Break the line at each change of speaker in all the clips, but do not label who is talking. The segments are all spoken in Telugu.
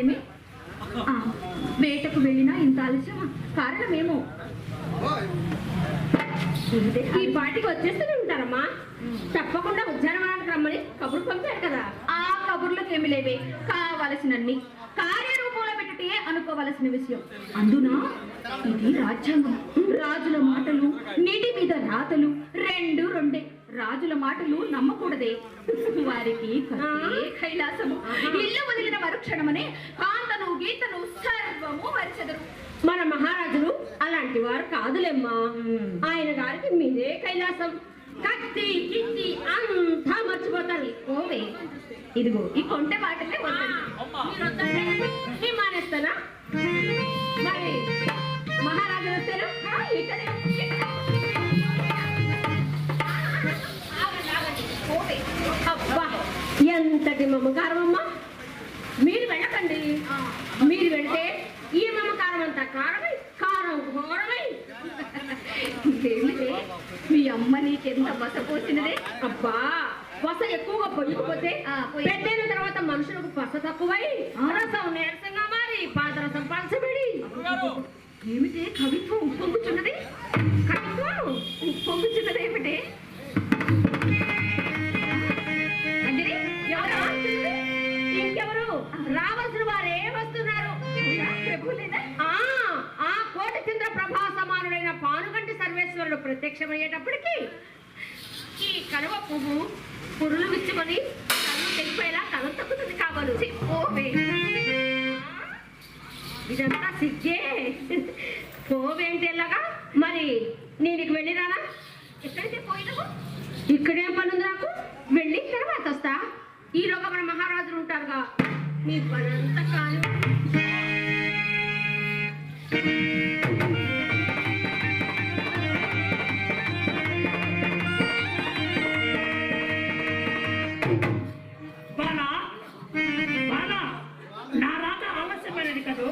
రాలేదేమి వేటకు వెళ్ళినా ఇంత ఆలస్యం? కారణమేమో
ఏమో? ఈ పాటికి వచ్చేస్తూనే ఉంటారమ్మా. తప్పకుండా ఉద్యానవనానికి రమ్మని కబురు పంపారు కదా.
ఆ కబుర్లకు ఏమి లేవే. కావలసినన్ని కార్యరూపంలో పెట్టుటే అనుకోవలసిన విషయం. అందున? ఇది రాజ్యాంగం. రాజుల మాటలు నీటి మీద రాతలు రెండు రెండే. రాజుల మాటలు నమ్మకూడదే. వారికి కైలాసము. ఇల్లు వదిలిన మరుక్షణమనే కాంతను గీతను సర్వము వరిచెదరు
మన మహారాజులు అలాంటి వారు కాదులేమ్మా. ఆయన గారికి మీరే కైలాసం. కత్తి కిత్తి అంతా మర్చిపోతారు. ఓవే ఇదిగో
ఈ కొంటె మాటలే
నేను మానేస్తానా మరి మహారాజు వస్తారు?
ఇక్కడే,
ఎంతటి మమకారం అమ్మా? మీరు వెళ్ళకండి. మీరు వెళ్తే ఈ మమకారం అంతా కారమై కారం ఘోరమై.
మీ అమ్మ నీకెంత బస పోసినదే?
అబ్బా వస ఎక్కువగా పొయ్యకపోతే. పెద్దైన తర్వాత మనుషులకు పస తక్కువై రసం నీరసంగా మారి పాదరసం పలసబడి
ఏమిటే? కవిత్వం ఉప్పొంగుచున్నది?
కవిత్వం
ఉప్పొంగుచున్నది ఏమిటే?
సర్వేశ్వరుడు ప్రత్యక్షమయ్యేటప్పటికి ఈ కలువ పువ్వు పురులు విచ్చుకొని కళ్ళు తెగిపోయేలా కళ్ళు తగ్గుతుంది కావాలి
ఓవే
ఇదంతా సిగ్గే. పోవేంటి ఎలాగా? మరి నేను ఇక వెళ్ళిరానా
ఎక్కడికి పోయినావు?
ఇక్కడేం పని ఉంది నాకు. వెళ్ళి తర్వాత వస్తా. ఈలోగా మన మహారాజులు ఉంటారుగా. మీ పని అంతా
నా రాత ఆలస్యమైనది కదా?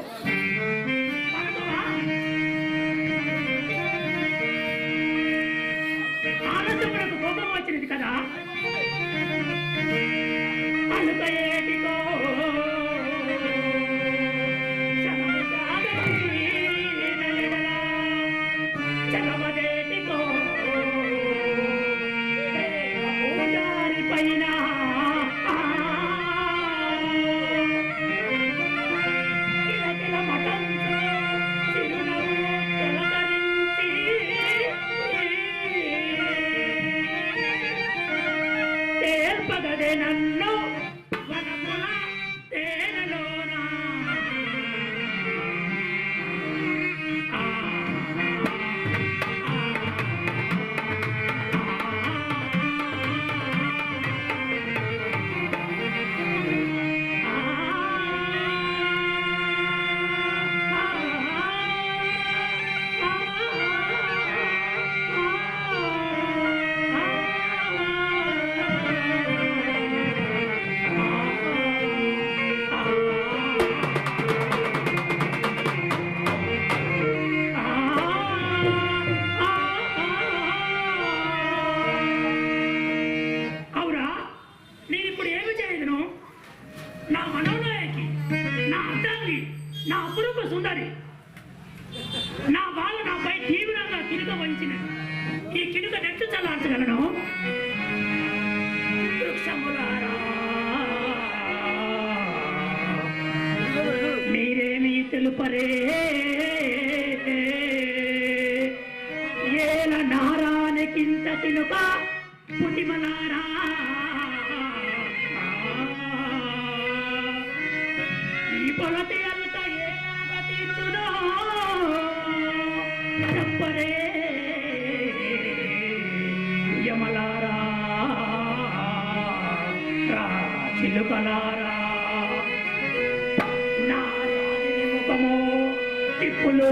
నారానికింత తినుక ఈ పొలతి అంత ఏ తీర్చునో చెప్పరే. యమలారా రా చిలుకలారా. నా ముఖము తిప్పులు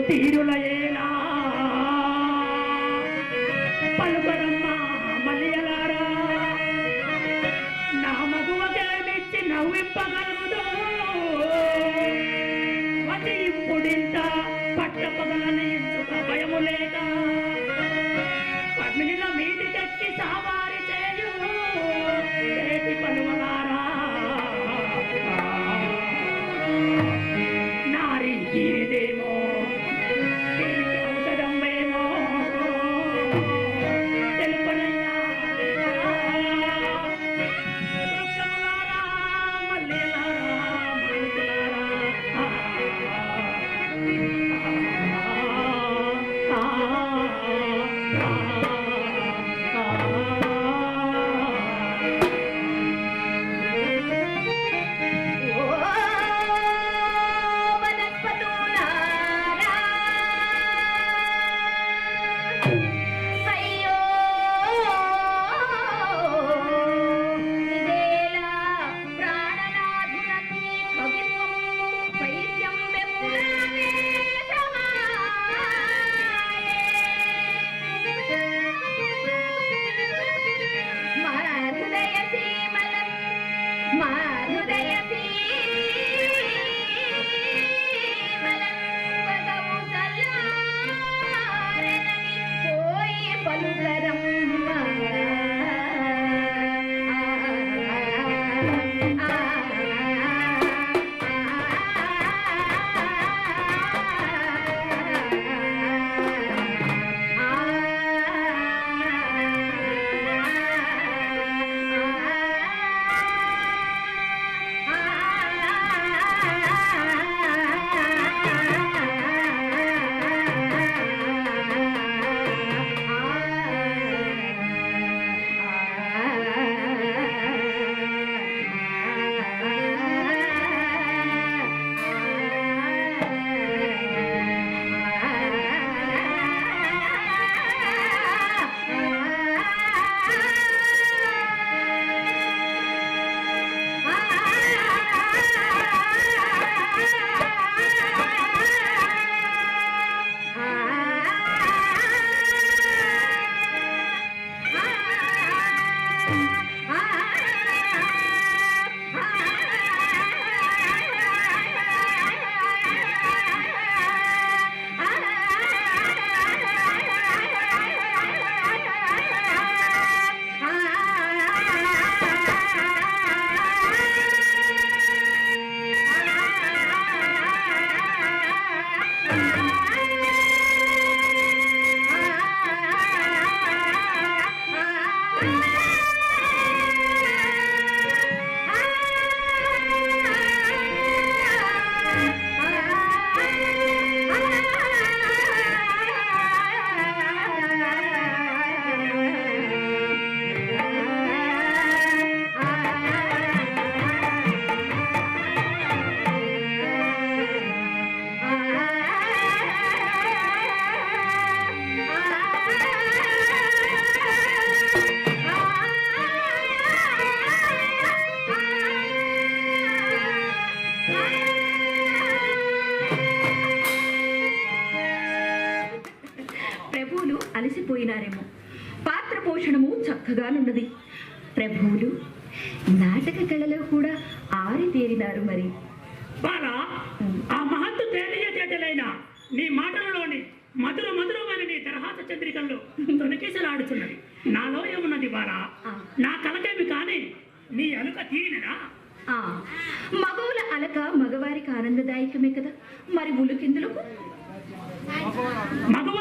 మా అలసిపోయినారేమో పాత్ర పోషణము చక్కగానున్నది. ప్రభువులు నాటక కళలో కూడా ఆరితేరినారు మరి.
బాలా ఆ మహత్తు తేలియతేటలైన నీ మాటలలోని మధుర మధురమైన నీ తరహాత చంద్రికల్లో తొలకిసలాడుతున్నది నాలో ఏమున్నది బాలా. నా కలకేమి కానీ నీ అలుక తీరినదా?
ఆ. మగవుల అలక మగవారికి ఆనందదాయకమే కదా. మరి ఉలుకిందులకు?
మగవ